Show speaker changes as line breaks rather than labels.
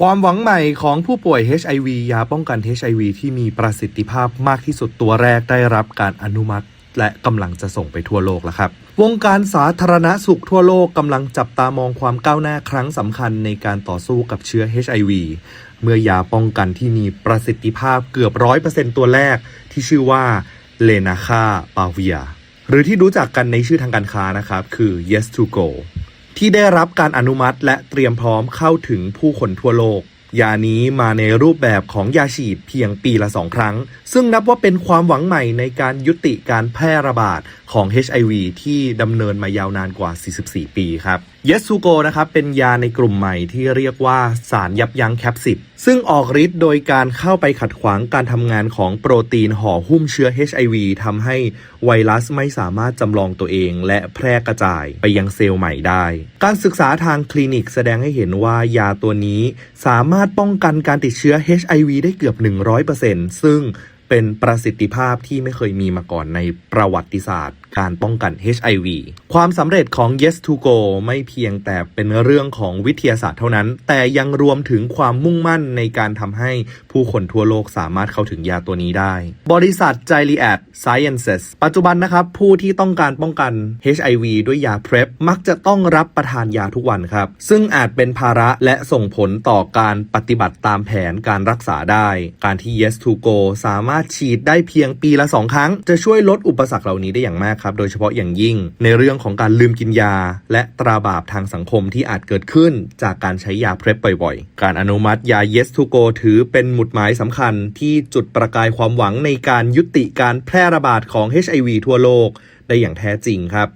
ความหวังใหม่ของผู้ป่วย HIV ยาป้องกัน HIV ที่มีประสิทธิภาพมากที่สุดตัวแรกได้รับการอนุมัติ และกำลังจะส่งไปทั่วโลกแล้วครับ วงการสาธารณสุขทั่วโลกกำลังจับตามองความก้าวหน้าครั้งสำคัญในการต่อสู้กับเชื้อ HIV เมื่อยาป้องกันที่มีประสิทธิภาพเกือบร้อยเปอร์เซ็นตัวแรก ที่ชื่อว่าเลนาคาปาเวียหรือที่รู้จักกันในชื่อทางการค้านะครับ คือ Yes to Go ที่ได้รับการอนุมัติและเตรียมพร้อมเข้าถึงผู้คนทั่วโลก ยานี้มาในรูปแบบของยาฉีดเพียงปีละสองครั้ง ซึ่งนับว่าเป็นความหวังใหม่ในการยุติการแพร่ระบาดของ HIV ที่ดำเนินมายาวนานกว่า 44 ปีครับเยสูโกนะครับเป็นยาในกลุ่มใหม่ที่เรียกว่าสารยับยั้งแคปซิดซึ่งออกฤทธิ์โดยการเข้าไปขัดขวางการทำงานของโปรตีนห่อหุ้มเชื้อ HIV ทำให้ไวรัสไม่สามารถจำลองตัวเอง และแพร่กระจายไปยังเซลล์ใหม่ได้ การศึกษาทางคลินิกแสดงให้เห็นว่ายาตัวนี้สามารถป้องกันการติดเชื้อ HIV ได้เกือบ 100%ซึ่ง เป็นประสิทธิภาพที่ไม่เคยมีมาก่อนในประวัติศาสตร์ การป้องกัน HIV ความสำเร็จของ Yes to Go ไม่เพียงแต่เป็นเรื่องของวิทยาศาสตร์เท่านั้น แต่ยังรวมถึงความมุ่งมั่นในการทำให้ผู้คนทั่วโลกสามารถเข้าถึงยาตัวนี้ได้ บริษัท g i l e a d Sciences ปัจจุบันนะครับ ผู้ที่ต้องการป้องกัน HIV ด้วยยา PrEP มักจะต้องรับประทานยาทุกวันครับ ซึ่งอาจเป็นภาระและส่งผลต่อการปฏิบัติตามแผนการรักษาได้ การที่ Yes to Go สามารถฉีดได้เพียงปีละ 2 ครั้ง จะช่วยลดอุปสรรคเหล่านี้ได้อย่างมากครับ โดยเฉพาะอย่างยิ่ง ในเรื่องของการลืมกินยา และตราบาปทางสังคมที่อาจเกิดขึ้น จากการใช้ยาเพล็บ่อยๆ การอนุมัติยา Yes to Go ถือเป็นหมุดหมายสำคัญที่จุดประกายความหวังในการยุติการแพร่ระบาดของ HIV ทั่วโลกได้อย่างแท้จริงครับ